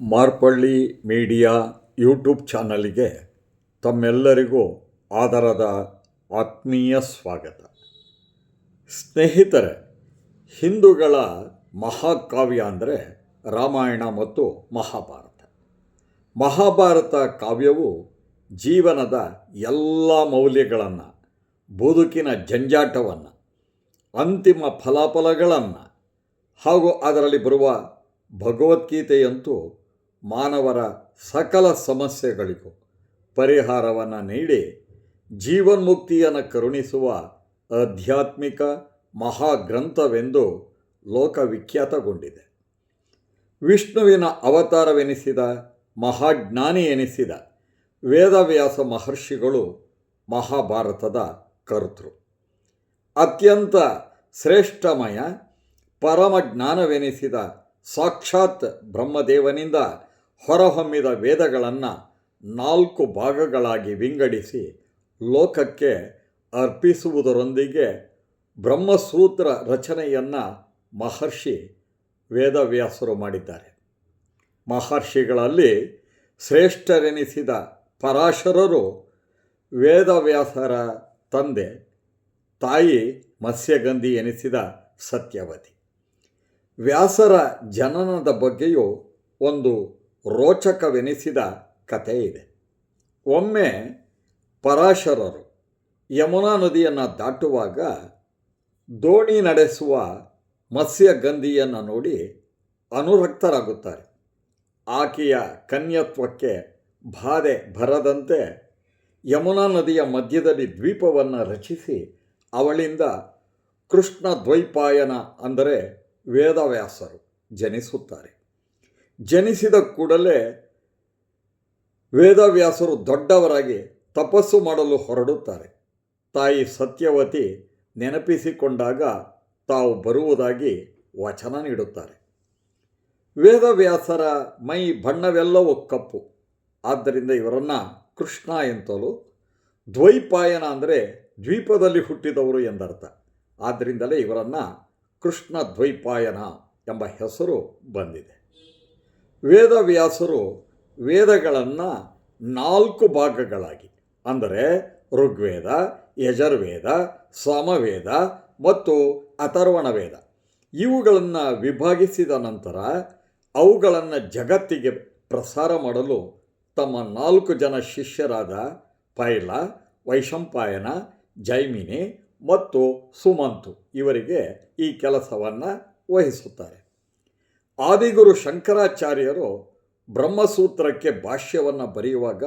Marpalli media YouTube ಚಾನಲಿಗೆ ತಮ್ಮೆಲ್ಲರಿಗೂ ಆದರದ ಆತ್ಮೀಯ ಸ್ವಾಗತ. ಸ್ನೇಹಿತರೆ, ಹಿಂದೂಗಳ ಮಹಾಕಾವ್ಯ ಅಂದರೆ ರಾಮಾಯಣ ಮತ್ತು ಮಹಾಭಾರತ. ಮಹಾಭಾರತ ಕಾವ್ಯವು ಜೀವನದ ಎಲ್ಲ ಮೌಲ್ಯಗಳನ್ನು, ಬದುಕಿನ ಜಂಜಾಟವನ್ನು, ಅಂತಿಮ ಫಲಾಫಲಗಳನ್ನು ಹಾಗೂ ಅದರಲ್ಲಿ ಬರುವ ಭಗವದ್ಗೀತೆಯಂತೂ ಮಾನವರ ಸಕಲ ಸಮಸ್ಯೆಗಳಿಗೂ ಪರಿಹಾರವನ್ನು ನೀಡಿ ಜೀವನ್ಮುಕ್ತಿಯನ್ನು ಕರುಣಿಸುವ ಆಧ್ಯಾತ್ಮಿಕ ಮಹಾಗ್ರಂಥವೆಂದು ಲೋಕವಿಖ್ಯಾತಗೊಂಡಿದೆ. ವಿಷ್ಣುವಿನ ಅವತಾರವೆನಿಸಿದ ಮಹಾಜ್ಞಾನಿ ಎನಿಸಿದ ವೇದವ್ಯಾಸ ಮಹರ್ಷಿಗಳು ಮಹಾಭಾರತದ ಕರ್ತೃ. ಅತ್ಯಂತ ಶ್ರೇಷ್ಠಮಯ ಪರಮ ಜ್ಞಾನವೆನಿಸಿದ ಸಾಕ್ಷಾತ್ ಬ್ರಹ್ಮದೇವನಿಂದ ಹೊರಹೊಮ್ಮಿದ ವೇದಗಳನ್ನು ನಾಲ್ಕು ಭಾಗಗಳಾಗಿ ವಿಂಗಡಿಸಿ ಲೋಕಕ್ಕೆ ಅರ್ಪಿಸುವುದರೊಂದಿಗೆ ಬ್ರಹ್ಮಸೂತ್ರ ರಚನೆಯನ್ನು ಮಹರ್ಷಿ ವೇದವ್ಯಾಸರು ಮಾಡಿದ್ದಾರೆ. ಮಹರ್ಷಿಗಳಲ್ಲಿ ಶ್ರೇಷ್ಠರೆನಿಸಿದ ಪರಾಶರರು ವೇದವ್ಯಾಸರ ತಂದೆ, ತಾಯಿ ಮತ್ಸ್ಯಗಂಧಿ ಎನಿಸಿದ ಸತ್ಯವತಿ. ವ್ಯಾಸರ ಜನನದ ಬಗ್ಗೆಯೂ ಒಂದು ರೋಚಕವೆನಿಸಿದ ಕಥೆ ಇದೆ ಒಮ್ಮೆ ಪರಾಶರರು ಯಮುನಾ ನದಿಯನ್ನು ದಾಟುವಾಗ ದೋಣಿ ನಡೆಸುವ ಮತ್ಸ್ಯಗಂಧಿಯನ್ನು ನೋಡಿ ಅನುರಕ್ತರಾಗುತ್ತಾರೆ. ಆಕೆಯ ಕನ್ಯತ್ವಕ್ಕೆ ಬಾಧೆ ಬರದಂತೆ ಯಮುನಾ ನದಿಯ ಮಧ್ಯದಲ್ಲಿ ದ್ವೀಪವನ್ನು ರಚಿಸಿ ಅವಳಿಂದ ಕೃಷ್ಣ ದ್ವೈಪಾಯನ ಅಂದರೆ ವೇದವ್ಯಾಸರು ಜನಿಸುತ್ತಾರೆ. ಜನಿಸಿದ ಕೂಡಲೇ ವೇದವ್ಯಾಸರು ದೊಡ್ಡವರಾಗಿ ತಪಸ್ಸು ಮಾಡಲು ಹೊರಡುತ್ತಾರೆ. ತಾಯಿ ಸತ್ಯವತಿ ನೆನಪಿಸಿಕೊಂಡಾಗ ತಾವು ಬರುವುದಾಗಿ ವಚನ ನೀಡುತ್ತಾರೆ. ವೇದವ್ಯಾಸರ ಮೈ ಬಣ್ಣವೆಲ್ಲವೂ ಕಪ್ಪು. ಆದ್ದರಿಂದ ಇವರನ್ನು ಕೃಷ್ಣ ಎಂತಲೂ ದ್ವೈಪಾಯನ ಅಂದರೆ ದ್ವೀಪದಲ್ಲಿ ಹುಟ್ಟಿದವರು ಎಂದರ್ಥ. ಆದ್ದರಿಂದಲೇ ಇವರನ್ನು ಕೃಷ್ಣ ದ್ವೈಪಾಯನ ಎಂಬ ಹೆಸರು ಬಂದಿದೆ. ವೇದವ್ಯಾಸರು ವೇದಗಳನ್ನು ನಾಲ್ಕು ಭಾಗಗಳಾಗಿ, ಅಂದರೆ ಋಗ್ವೇದ, ಯಜುರ್ವೇದ, ಸಾಮವೇದ ಮತ್ತು ಅಥರ್ವಣ ವೇದ ಇವುಗಳನ್ನು ವಿಭಾಗಿಸಿದ ನಂತರ ಅವುಗಳನ್ನು ಜಗತ್ತಿಗೆ ಪ್ರಸಾರ ಮಾಡಲು ತಮ್ಮ ನಾಲ್ಕು ಜನ ಶಿಷ್ಯರಾದ ಪೈಲ, ವೈಶಂಪಾಯನ, ಜೈಮಿನಿ ಮತ್ತು ಸುಮಂತು ಇವರಿಗೆ ಈ ಕೆಲಸವನ್ನು ವಹಿಸುತ್ತಾರೆ. ಆದಿಗುರು ಶಂಕರಾಚಾರ್ಯರು ಬ್ರಹ್ಮಸೂತ್ರಕ್ಕೆ ಭಾಷ್ಯವನ್ನು ಬರೆಯುವಾಗ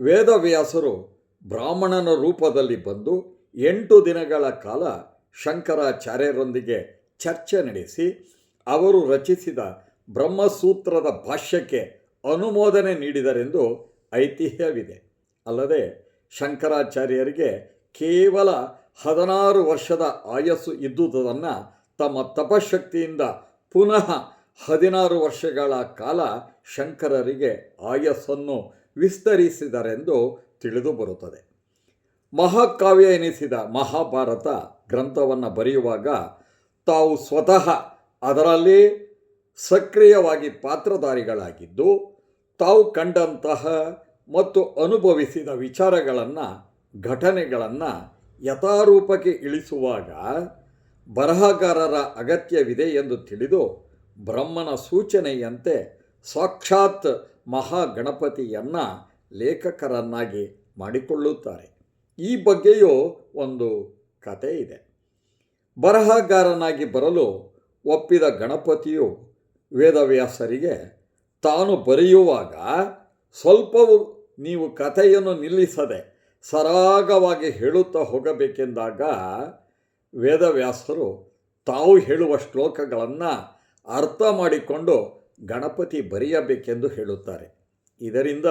ವೇದವ್ಯಾಸರು ಬ್ರಾಹ್ಮಣನ ರೂಪದಲ್ಲಿ ಬಂದು ಎಂಟು ದಿನಗಳ ಕಾಲ ಶಂಕರಾಚಾರ್ಯರೊಂದಿಗೆ ಚರ್ಚೆ ನಡೆಸಿ ಅವರು ರಚಿಸಿದ ಬ್ರಹ್ಮಸೂತ್ರದ ಭಾಷ್ಯಕ್ಕೆ ಅನುಮೋದನೆ ನೀಡಿದರೆಂದು ಐತಿಹ್ಯವಿದೆ. ಅಲ್ಲದೆ ಶಂಕರಾಚಾರ್ಯರಿಗೆ ಕೇವಲ ಹದಿನಾರು ವರ್ಷದ ಆಯಸ್ಸು ಇದ್ದುದನ್ನು ತಮ್ಮ ತಪಶಕ್ತಿಯಿಂದ ಪುನಃ ಹದಿನಾರು ವರ್ಷಗಳ ಕಾಲ ಶಂಕರರಿಗೆ ಆಯಸ್ಸನ್ನು ವಿಸ್ತರಿಸಿದರೆಂದು ತಿಳಿದು ಬರುತ್ತದೆ ಮಹಾಕಾವ್ಯ ಎನಿಸಿದ ಮಹಾಭಾರತ ಗ್ರಂಥವನ್ನು ಬರೆಯುವಾಗ ತಾವು ಸ್ವತಃ ಅದರಲ್ಲಿ ಸಕ್ರಿಯವಾಗಿ ಪಾತ್ರಧಾರಿಗಳಾಗಿದ್ದು, ತಾವು ಕಂಡಂತಹ ಮತ್ತು ಅನುಭವಿಸಿದ ವಿಚಾರಗಳನ್ನು ಘಟನೆಗಳನ್ನು ಯಥಾರೂಪಕ್ಕೆ ಇಳಿಸುವಾಗ ಬರಹಗಾರರ ಅಗತ್ಯವಿದೆ ಎಂದು ತಿಳಿದು ಬ್ರಹ್ಮನ ಸೂಚನೆಯಂತೆ ಸಾಕ್ಷಾತ್ ಮಹಾಗಣಪತಿಯನ್ನು ಲೇಖಕರನ್ನಾಗಿ ಮಾಡಿಕೊಳ್ಳುತ್ತಾರೆ. ಈ ಬಗ್ಗೆಯೂ ಒಂದು ಕತೆ ಇದೆ. ಬರಹಗಾರನಾಗಿ ಬರಲು ಒಪ್ಪಿದ ಗಣಪತಿಯು ವೇದವ್ಯಾಸರಿಗೆ ತಾನು ಬರೆಯುವಾಗ ಸ್ವಲ್ಪವೂ ನೀವು ಕಥೆಯನ್ನು ನಿಲ್ಲಿಸದೆ ಸರಾಗವಾಗಿ ಹೇಳುತ್ತಾ ಹೋಗಬೇಕೆಂದಾಗ ವೇದವ್ಯಾಸರು ತಾವು ಹೇಳುವ ಶ್ಲೋಕಗಳನ್ನು ಅರ್ಥ ಮಾಡಿಕೊಂಡು ಗಣಪತಿ ಬರೆಯಬೇಕೆಂದು ಹೇಳುತ್ತಾರೆ. ಇದರಿಂದ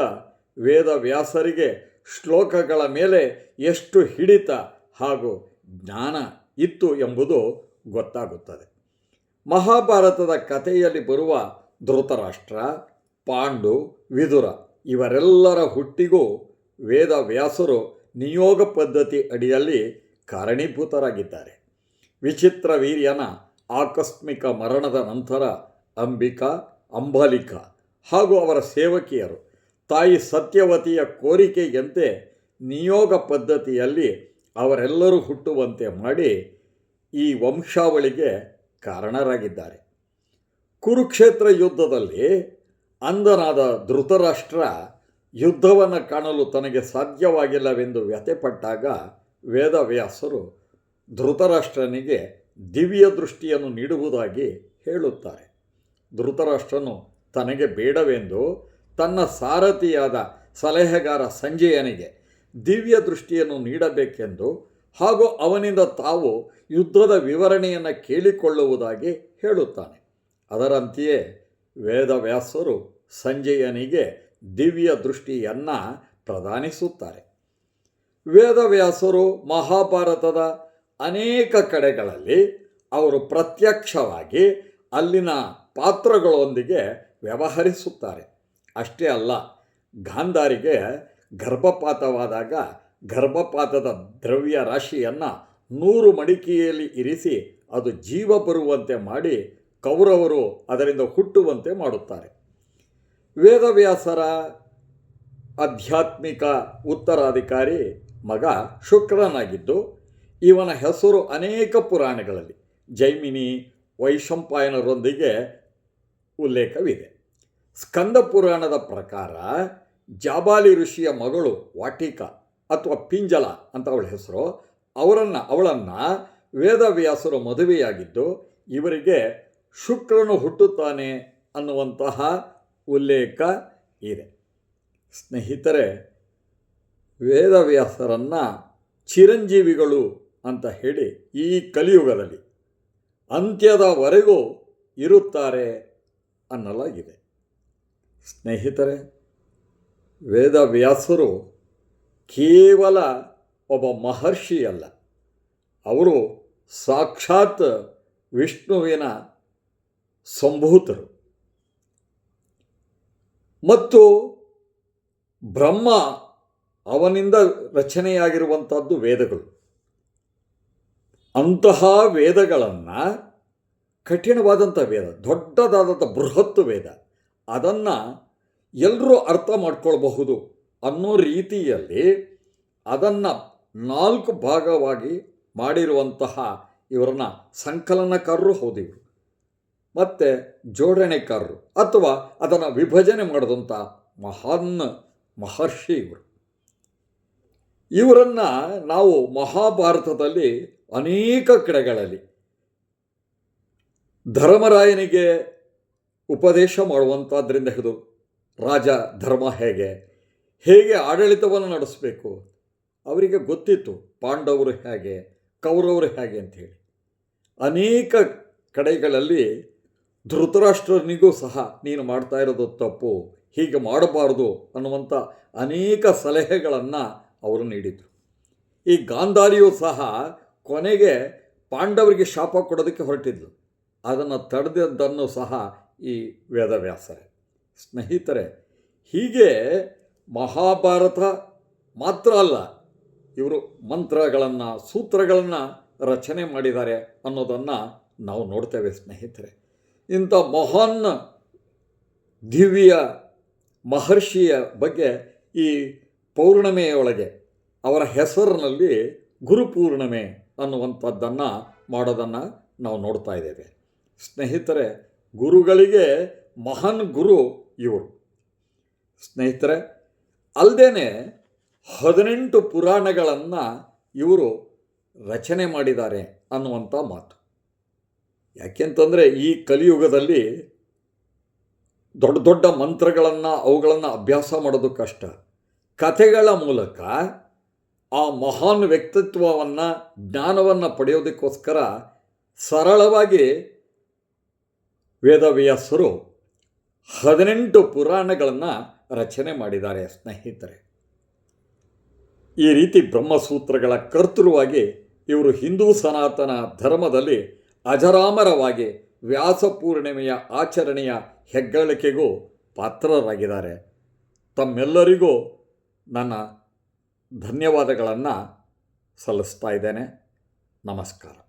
ವೇದವ್ಯಾಸರಿಗೆ ಶ್ಲೋಕಗಳ ಮೇಲೆ ಎಷ್ಟು ಹಿಡಿತ ಹಾಗೂ ಜ್ಞಾನ ಇತ್ತು ಎಂಬುದು ಗೊತ್ತಾಗುತ್ತದೆ. ಮಹಾಭಾರತದ ಕಥೆಯಲ್ಲಿ ಬರುವ ಧೃತರಾಷ್ಟ್ರ, ಪಾಂಡು, ವಿದುರ ಇವರೆಲ್ಲರ ಹುಟ್ಟಿಗೂ ವೇದವ್ಯಾಸರು ನಿಯೋಗ ಪದ್ಧತಿ ಅಡಿಯಲ್ಲಿ ಕಾರಣೀಭೂತರಾಗಿದ್ದಾರೆ. ವಿಚಿತ್ರ ವೀರ್ಯನ ಆಕಸ್ಮಿಕ ಮರಣದ ನಂತರ ಅಂಬಿಕಾ, ಅಂಬಾಲಿಕಾ ಹಾಗೂ ಅವರ ಸೇವಕಿಯರು ತಾಯಿ ಸತ್ಯವತಿಯ ಕೋರಿಕೆಯಂತೆ ನಿಯೋಗ ಪದ್ಧತಿಯಲ್ಲಿ ಅವರೆಲ್ಲರೂ ಹುಟ್ಟುವಂತೆ ಮಾಡಿ ಈ ವಂಶಾವಳಿಗೆ ಕಾರಣರಾಗಿದ್ದಾರೆ. ಕುರುಕ್ಷೇತ್ರ ಯುದ್ಧದಲ್ಲಿ ಅಂದನಾದ ಧೃತರಾಷ್ಟ್ರ ಯುದ್ಧವನ್ನು ಕಾಣಲು ತನಗೆ ಸಾಧ್ಯವಾಗಿಲ್ಲವೆಂದು ವ್ಯಥೆಪಟ್ಟಾಗ ವೇದವ್ಯಾಸರು ಧೃತರಾಷ್ಟ್ರನಿಗೆ ದಿವ್ಯ ದೃಷ್ಟಿಯನ್ನು ನೀಡುವುದಾಗಿ ಹೇಳುತ್ತಾರೆ. ಧೃತರಾಷ್ಟ್ರನು ತನಗೆ ಬೇಡವೆಂದು ತನ್ನ ಸಾರಥಿಯಾದ ಸಲಹೆಗಾರ ಸಂಜಯನಿಗೆ ದಿವ್ಯ ದೃಷ್ಟಿಯನ್ನು ನೀಡಬೇಕೆಂದು ಹಾಗೂ ಅವನಿಂದ ತಾವು ಯುದ್ಧದ ವಿವರಣೆಯನ್ನು ಕೇಳಿಕೊಳ್ಳುವುದಾಗಿ ಹೇಳುತ್ತಾನೆ. ಅದರಂತೆಯೇ ವೇದವ್ಯಾಸರು ಸಂಜಯನಿಗೆ ದಿವ್ಯ ದೃಷ್ಟಿಯನ್ನು ಪ್ರದಾನಿಸುತ್ತಾರೆ. ವೇದವ್ಯಾಸರು ಮಹಾಭಾರತದ ಅನೇಕ ಕಡೆಗಳಲ್ಲಿ ಅವರು ಪ್ರತ್ಯಕ್ಷವಾಗಿ ಅಲ್ಲಿನ ಪಾತ್ರಗಳೊಂದಿಗೆ ವ್ಯವಹರಿಸುತ್ತಾರೆ. ಅಷ್ಟೇ ಅಲ್ಲ, ಗಾಂಧಾರಿಗೆ ಗರ್ಭಪಾತವಾದಾಗ ಗರ್ಭಪಾತದ ದ್ರವ್ಯ ರಾಶಿಯನ್ನು ನೂರು ಮಡಿಕೆಯಲ್ಲಿ ಇರಿಸಿ ಅದು ಜೀವ ಬರುವಂತೆ ಮಾಡಿ ಕೌರವರು ಅದರಿಂದ ಹುಟ್ಟುವಂತೆ ಮಾಡುತ್ತಾರೆ. ವೇದವ್ಯಾಸರ ಆಧ್ಯಾತ್ಮಿಕ ಉತ್ತರಾಧಿಕಾರಿ ಮಗ ಶುಕ್ರನಾಗಿದ್ದು ಇವನ ಹೆಸರು ಅನೇಕ ಪುರಾಣಗಳಲ್ಲಿ ಜೈಮಿನಿ, ವೈಶಂಪಾಯನರೊಂದಿಗೆ ಉಲ್ಲೇಖವಿದೆ. ಸ್ಕಂದ ಪುರಾಣದ ಪ್ರಕಾರ ಜಾಬಾಲಿ ಋಷಿಯ ಮಗಳು ವಾಟಿಕ ಅಥವಾ ಪಿಂಜಲ ಅಂತ ಅವಳ ಹೆಸರು. ಅವರನ್ನು, ಅವಳನ್ನು ವೇದವ್ಯಾಸರು ಮದುವೆಯಾಗಿದ್ದು ಇವರಿಗೆ ಶುಕ್ರನು ಹುಟ್ಟುತ್ತಾನೆ ಅನ್ನುವಂತಹ ಉಲ್ಲೇಖ ಇದೆ. ಸ್ನೇಹಿತರೆ ವೇದವ್ಯಾಸರನ್ನು ಚಿರಂಜೀವಿಗಳು ಅಂತ ಹೇಳಿ ಈ ಕಲಿಯುಗದಲ್ಲಿ ಅಂತ್ಯದವರೆಗೂ ಇರುತ್ತಾರೆ ಅನ್ನಲಾಗಿದೆ. ಸ್ನೇಹಿತರೆ, ವೇದವ್ಯಾಸರು ಕೇವಲ ಒಬ್ಬ ಮಹರ್ಷಿಯಲ್ಲ. ಅವರು ಸಾಕ್ಷಾತ್ ವಿಷ್ಣುವಿನ ಸಂಭೂತರು. ಮತ್ತು ಬ್ರಹ್ಮ ಅವನಿಂದ ರಚನೆಯಾಗಿರುವಂಥದ್ದು ವೇದಗಳು. ಅಂತಹ ವೇದಗಳನ್ನು ಕಠಿಣವಾದಂಥ ವೇದ ದೊಡ್ಡದಾದಂಥ ಬೃಹತ್ ವೇದ, ಅದನ್ನು ಎಲ್ಲರೂ ಅರ್ಥ ಮಾಡ್ಕೊಳ್ಬಹುದು ಅನ್ನೋ ರೀತಿಯಲ್ಲಿ ಅದನ್ನು ನಾಲ್ಕು ಭಾಗವಾಗಿ ಮಾಡಿರುವಂತಹ ಇವರನ್ನ ಸಂಕಲನಕಾರರು ಹೌದಿವರು. ಮತ್ತು ಜೋಡಣೆಕಾರರು, ಅಥವಾ ಅದನ್ನು ವಿಭಜನೆ ಮಾಡಿದಂಥ ಮಹಾನ್ ಮಹರ್ಷಿ ಇವರು. ಇವರನ್ನು ನಾವು ಮಹಾಭಾರತದಲ್ಲಿ ಅನೇಕ ಕಡೆಗಳಲ್ಲಿ ಧರ್ಮರಾಯನಿಗೆ ಉಪದೇಶ ಮಾಡುವಂಥದ್ರಿಂದ ಹಿಡಿದು ರಾಜ ಧರ್ಮ ಹೇಗೆ ಹೇಗೆ ಆಡಳಿತವನ್ನು ನಡೆಸಬೇಕು, ಅವರಿಗೆ ಗೊತ್ತಿತ್ತು ಪಾಂಡವರು ಹೇಗೆ, ಕೌರವರು ಹೇಗೆ ಅಂಥೇಳಿ ಅನೇಕ ಕಡೆಗಳಲ್ಲಿ ಧೃತರಾಷ್ಟ್ರನಿಗೂ ಸಹ ನೀನು ಮಾಡ್ತಾ ಇರೋದು ತಪ್ಪು, ಹೀಗೆ ಮಾಡಬಾರ್ದು ಅನ್ನುವಂಥ ಅನೇಕ ಸಲಹೆಗಳನ್ನು ಅವರು ನೀಡಿದರು. ಈ ಗಾಂಧಾರಿಯೂ ಸಹ ಕೊನೆಗೆ ಪಾಂಡವರಿಗೆ ಶಾಪ ಕೊಡೋದಕ್ಕೆ ಹೊರಟಿದ್ಲು. ಅದನ್ನು ತಡೆದದ್ದನ್ನು ಸಹ ಈ ವೇದವ್ಯಾಸರೇ. ಸ್ನೇಹಿತರೆ, ಹೀಗೆ ಮಹಾಭಾರತ ಮಾತ್ರ ಅಲ್ಲ, ಇವರು ಮಂತ್ರಗಳನ್ನು, ಸೂತ್ರಗಳನ್ನು ರಚನೆ ಮಾಡಿದ್ದಾರೆ ಅನ್ನೋದನ್ನು ನಾವು ನೋಡ್ತೇವೆ ಸ್ನೇಹಿತರೆ. ಇಂಥ ಮಹಾನ್ ದಿವ್ಯ ಮಹರ್ಷಿಯ ಬಗ್ಗೆ ಈ ಪೌರ್ಣಮೆಯೊಳಗೆ ಅವರ ಹೆಸರಿನಲ್ಲಿ ಗುರುಪೂರ್ಣಿಮೆ ಅನ್ನುವಂಥದ್ದನ್ನು ಮಾಡೋದನ್ನು ನಾವು ನೋಡ್ತಾ ಇದ್ದೇವೆ. ಸ್ನೇಹಿತರೆ, ಗುರುಗಳಿಗೆ ಮಹಾನ್ ಗುರು ಇವರು. ಸ್ನೇಹಿತರೆ ಅಲ್ಲದೇ ಹದಿನೆಂಟು ಪುರಾಣಗಳನ್ನು ಇವರು ರಚನೆ ಮಾಡಿದ್ದಾರೆ ಅನ್ನುವಂಥ ಮಾತು. ಯಾಕೆಂತಂದರೆ, ಈ ಕಲಿಯುಗದಲ್ಲಿ ದೊಡ್ಡ ದೊಡ್ಡ ಮಂತ್ರಗಳನ್ನು ಅವುಗಳನ್ನು ಅಭ್ಯಾಸ ಮಾಡೋದು ಕಷ್ಟ. ಕಥೆಗಳ ಮೂಲಕ ಆ ಮಹಾನ್ ವ್ಯಕ್ತಿತ್ವವನ್ನು, ಜ್ಞಾನವನ್ನು ಪಡೆಯೋದಕ್ಕೋಸ್ಕರ ಸರಳವಾಗಿ ವೇದವ್ಯಾಸರು ಹದಿನೆಂಟು ಪುರಾಣಗಳನ್ನು ರಚನೆ ಮಾಡಿದ್ದಾರೆ ಸ್ನೇಹಿತರೆ. ಈ ರೀತಿ ಬ್ರಹ್ಮಸೂತ್ರಗಳ ಕರ್ತೃವಾಗಿ ಇವರು ಹಿಂದೂ ಸನಾತನ ಧರ್ಮದಲ್ಲಿ ಅಜರಾಮರವಾಗಿ ವ್ಯಾಸಪೂರ್ಣಿಮೆಯ ಆಚರಣೆಯ ಹೆಗ್ಗಳಿಕೆಗೂ ಪಾತ್ರರಾಗಿದ್ದಾರೆ. ತಮ್ಮೆಲ್ಲರಿಗೂ ನನ್ನ ಧನ್ಯವಾದಗಳನ್ನು ಸಲ್ಲಿಸ್ತಾ ಇದ್ದೇನೆ. ನಮಸ್ಕಾರ.